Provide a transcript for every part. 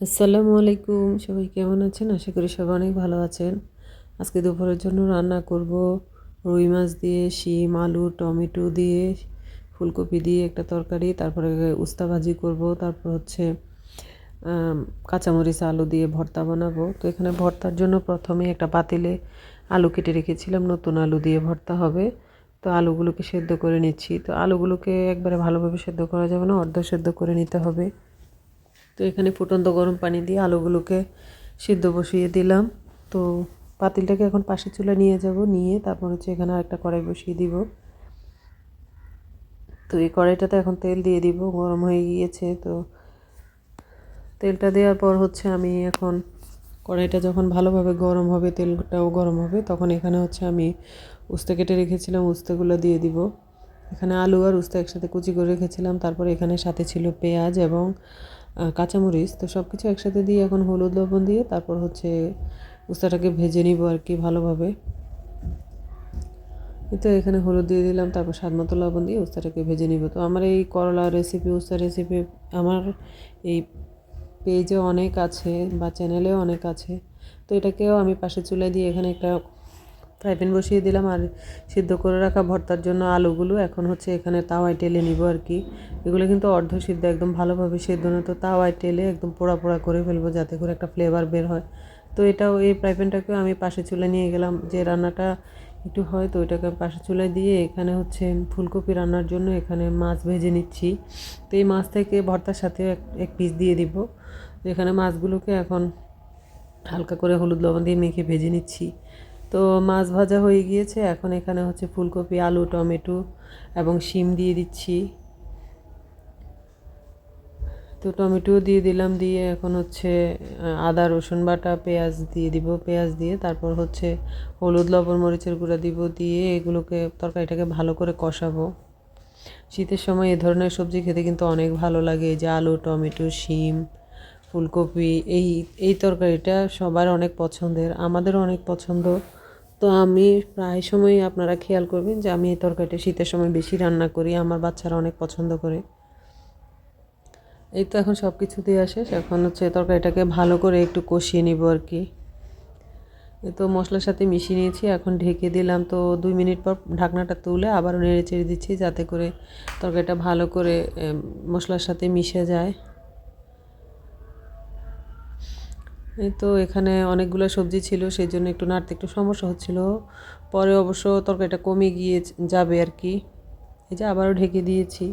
আসসালামু আলাইকুম, সবাই কেমন আছেন? আশা করি সবাই অনেক ভালো আছেন। আজকে দুপুরের জন্য রান্না করব রুই মাছ দিয়ে, শিম, আলু, টমেটো দিয়ে, ফুলকপি দিয়ে একটা তরকারি, তারপরে উস্তা ভাজি করব, তারপর হচ্ছে কাঁচামরিচ, আলু দিয়ে ভর্তা বানাবো। তো এখানে ভর্তার জন্য প্রথমে একটা পাতিলে আলু কেটে রেখেছিলাম, নতুন আলু দিয়ে ভর্তা হবে। তো আলুগুলোকে সেদ্ধ করে নিচ্ছি। তো আলুগুলোকে একবারে ভালোভাবে সেদ্ধ করা যাবে না, অর্ধ সেদ্ধ করে নিতে হবে। তো এখানে ফুটন্ত গরম পানি দিয়ে আলুগুলোকে সিদ্ধ বসিয়ে দিলাম। তো পাতিলটাকে এখন পাশে চুলে নিয়ে যাব, নিয়ে তারপর হচ্ছে এখানে একটা কড়াই বসিয়ে দিব। তো এই কড়াইটাতে এখন তেল দিয়ে দিব, গরম হয়ে গিয়েছে। তো তেলটা দেওয়ার পর হচ্ছে আমি এখন কড়াইটা যখন ভালোভাবে গরম হবে, তেলটাও গরম হবে, তখন এখানে হচ্ছে আমি উস্তে কেটে রেখেছিলাম, উস্তেগুলো দিয়ে দিব। এখানে আলু আর উস্তা একসাথে কুচি করে রেখেছিলাম, তারপর এখানে সাথে ছিল পেঁয়াজ এবং কাঁচামরিচ। তো সব কিছু একসাথে দিয়ে এখন হলুদ লবণ দিয়ে তারপর হচ্ছে উস্তাটাকে ভেজে নিব আর কি ভালোভাবে। তো এখানে হলুদ দিয়ে দিলাম, তারপর স্বাদ মতো লবণ দিয়ে উস্তাটাকে ভেজে নিব। তো আমার এই করলা রেসিপি উস্তা রেসিপি আমার এই পেজে অনেক আছে বা চ্যানেলেও অনেক আছে। তো এটাকেও আমি পাশে চুলে দিয়ে এখানে একটা ফ্রাই প্যান বসিয়ে দিলাম আর সিদ্ধ করে রাখা ভর্তার জন্য আলুগুলো। এখন হচ্ছে এখানে তাওয়ায় টেলে নিব আর কি। এগুলো কিন্তু অর্ধ সিদ্ধ, একদম ভালোভাবে সিদ্ধ না, তো তাওয়ায় টেলে একদম পোড়া পোড়া করে ফেলব যাতে করে একটা ফ্লেভার বের হয়। তো এটাও এই ফ্রাই প্যানটাকেও আমি পাশে চুলে নিয়ে গেলাম। যে রান্নাটা একটু হয় তো ওইটাকে পাশে চুলায় দিয়ে এখানে হচ্ছে ফুলকপি রান্নার জন্য এখানে মাছ ভেজে নিচ্ছি। তো এই মাছ থেকে ভর্তার সাথে এক এক পিস দিয়ে দিব। এখানে মাছগুলোকে এখন হালকা করে হলুদ লবণ দিয়ে মেখে ভেজে নিচ্ছি। তো মাছ ভাজা হয়ে গিয়েছে। এখন এখানে হচ্ছে ফুলকপি, আলু, টমেটো এবং শিম দিয়ে দিচ্ছি। তো টমেটো দিয়ে দিলাম, দিয়ে এখন হচ্ছে আদা, রসুন বাটা, পেঁয়াজ দিয়ে দিব। পেঁয়াজ দিয়ে তারপর হচ্ছে হলুদ, লবণ, মরিচের গুঁড়া দিব, দিয়ে এগুলোকে তরকারিটাকে ভালো করে কষাবো। শীতের সময় এ ধরনের সবজি খেতে কিন্তু অনেক ভালো লাগে। যে আলু, টমেটো, শিম, ফুলকপি, এই এই তরকারিটা সবার অনেক পছন্দের, আমাদেরও অনেক পছন্দ। তো আমি প্রায় সময় আপনারা খেয়াল করবেন যে আমি এই তরকারিটা শীতের সময় বেশি রান্না করি, আমার বাচ্চারা অনেক পছন্দ করে। এই তো এখন সব কিছু দিয়ে আসে এখন হচ্ছে তরকারিটাকে ভালো করে একটু কষিয়ে নিব আর কি। তো মশলার সাথে মিশিয়ে নিয়েছি। এখন ঢেকে দিলাম তো দুই মিনিট পর ঢাকনাটা তুলে আবারও নেড়ে চেড়ে দিচ্ছি যাতে করে তরকারিটা ভালো করে মশলার সাথে মিশে যায়। এই তো এখানে অনেকগুলো সবজি ছিল সেই জন্য একটু নাড়তে একটু সমস্যা হচ্ছিল। পরে অবশ্য তরকারিটা কমে গিয়ে যাবে আর কি। এই যে আবারও ঢেকে দিয়েছি।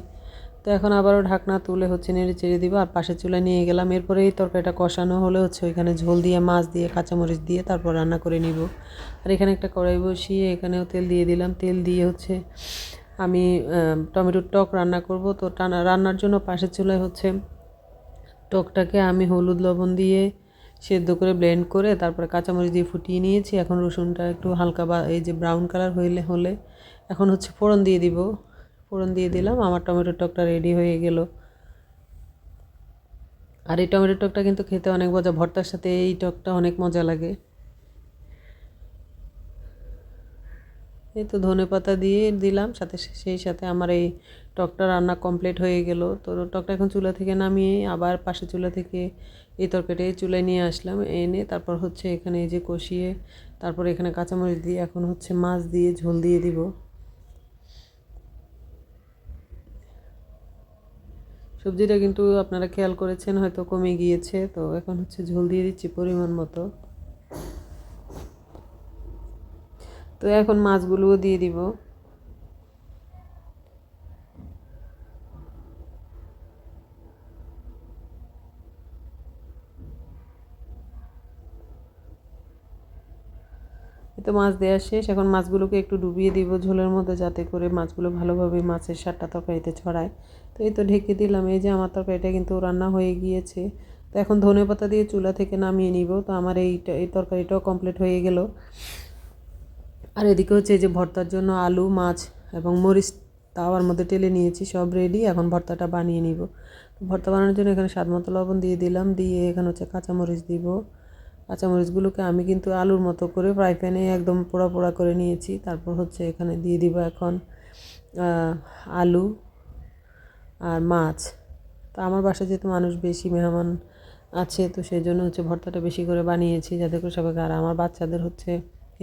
তো এখন আবারও ঢাকনা তুলে হচ্ছে নেড়ে চেড়ে দিব আর পাশে চুলা নিয়ে গেলাম। এরপরে এই তরকারিটা কষানো হলে হচ্ছে ওইখানে ঝোল দিয়ে, মাছ দিয়ে, কাঁচামরিচ দিয়ে তারপর রান্না করে নিব। আর এখানে একটা কড়াই বসিয়ে এখানেও তেল দিয়ে দিলাম। তেল দিয়ে হচ্ছে আমি টমেটোর টক রান্না করব। তো টানা, রান্নার জন্য পাশের চুলায় হচ্ছে টকটাকে আমি হলুদ, লবণ দিয়ে সেদ্ধ করে ব্লেন্ড করে তারপরে কাঁচামরিচ দিয়ে ফুটিয়ে নিয়েছি। এখন রসুনটা একটু হালকা বা এই যে ব্রাউন কালার হইলে, হলে এখন হচ্ছে ফোড়ন দিয়ে দিব। ফোড়ন দিয়ে দিলাম, আমার টমেটোর টকটা রেডি হয়ে গেল। আর এই টমেটোর টকটা কিন্তু খেতে অনেক মজা, ভর্তার সাথে এই টকটা অনেক মজা লাগে। এই তো ধনে পাতা দিয়ে দিলাম, সাথে সেই সাথে আমার এই টকটা রান্না কমপ্লিট হয়ে গেল। তো টকটা এখন চুলা থেকে নামিয়ে আবার পাশে চুলা থেকে এই তরকারিটা চুলায় নিয়ে আসলাম। এনে তারপর হচ্ছে এখানে এই যে কষিয়ে, তারপর এখানে কাঁচামরিচ দিয়ে, এখন হচ্ছে মাছ দিয়ে ঝোল দিয়ে দিব। সবজিটা কিন্তু আপনারা খেয়াল করেছেন, হয়তো কমে গিয়েছে। তো এখন হচ্ছে ঝোল দিয়ে দিচ্ছি পরিমাণ মতো। তো এখন মাছগুলোও দিয়ে দিব এই তো মাছ দেওয়া শেষ। এখন মাছগুলোকে একটু ডুবিয়ে দিব ঝোলের মধ্যে যাতে করে মাছগুলো ভালোভাবে মাছের স্বাদটা তরকারিতে ছড়ায়। তো এই তো ঢেকে দিলাম। এই যে আমার তরকারিটা কিন্তু রান্না হয়ে গিয়েছে। তো এখন ধনে পাতা দিয়ে চুলা থেকে নামিয়ে নিব। তো আমার এইটা এই তরকারিটাও কমপ্লিট হয়ে গেল। আর এদিকে হচ্ছে যে ভর্তার জন্য আলু, মাছ এবং মরিচ তাওয়ার মধ্যে টেলে নিয়েছি। সব রেডি এখন ভর্তাটা বানিয়ে নিব। ভর্তা বানানোর জন্য এখানে স্বাদ মতো লবণ দিয়ে দিলাম। দিয়ে এখানে হচ্ছে কাঁচামরিচ দিব। কাঁচামরিচগুলোকে আমি কিন্তু আলুর মতো করে ফ্রাই প্যানে একদম পোড়া পোড়া করে নিয়েছি। তারপর হচ্ছে এখানে দিয়ে দিব এখন আলু আর মাছ। তো আমার বাসায় যেহেতু মানুষ বেশি মেহমান আছে, তো সেই জন্য হচ্ছে ভর্তাটা বেশি করে বানিয়েছি যাতে করে সবাইকে, আর আমার বাচ্চাদের হচ্ছে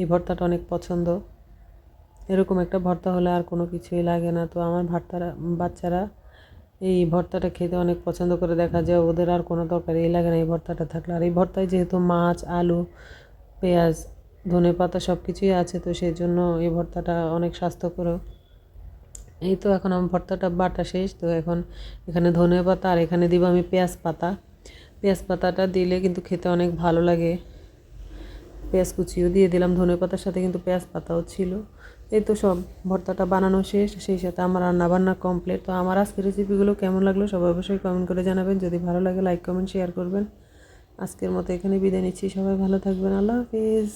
এই ভর্তাটা অনেক পছন্দ। এরকম একটা ভর্তা হলে আর কোনো কিছুই লাগে না। তো আমার ভর্তারা, বাচ্চারা এই ভর্তাটা খেতে অনেক পছন্দ করে দেখা যায়। ওদের আর কোনো তরকারি লাগে না এই ভর্তাটা থাকলে। আর এই ভর্তায় যেহেতু মাছ, আলু, পেঁয়াজ, ধনে পাতা সব কিছুই আছে, তো সেই জন্য এই ভর্তাটা অনেক স্বাস্থ্যকরও এই তো এখন আমার ভর্তাটা বাটা শেষ, তো এখন এখানে ধনে পাতা আর এখানে দিব আমি পেঁয়াজ পাতা। পেঁয়াজ পাতাটা দিলে কিন্তু খেতে অনেক ভালো লাগে। পেঁয়াজ কুচিও দিয়ে দিলাম ধনে পাতার সাথে, কিন্তু পেঁয়াজ পাতাও ছিল। এই তো সব, ভর্তাটা বানানো শেষ, সেই সাথে আমার রান্না বান্না কমপ্লিট তো আমার আজকের রেসিপিগুলো কেমন লাগল সব অবশ্যই কমেন্ট করে জানাবেন। যদি ভালো লাগে লাইক কমেন্ট শেয়ার করবেন। আজকের মতো এখানে বিদায় নিচ্ছি। সবাই ভালো থাকবেন। আল্লাহ হাফিজ।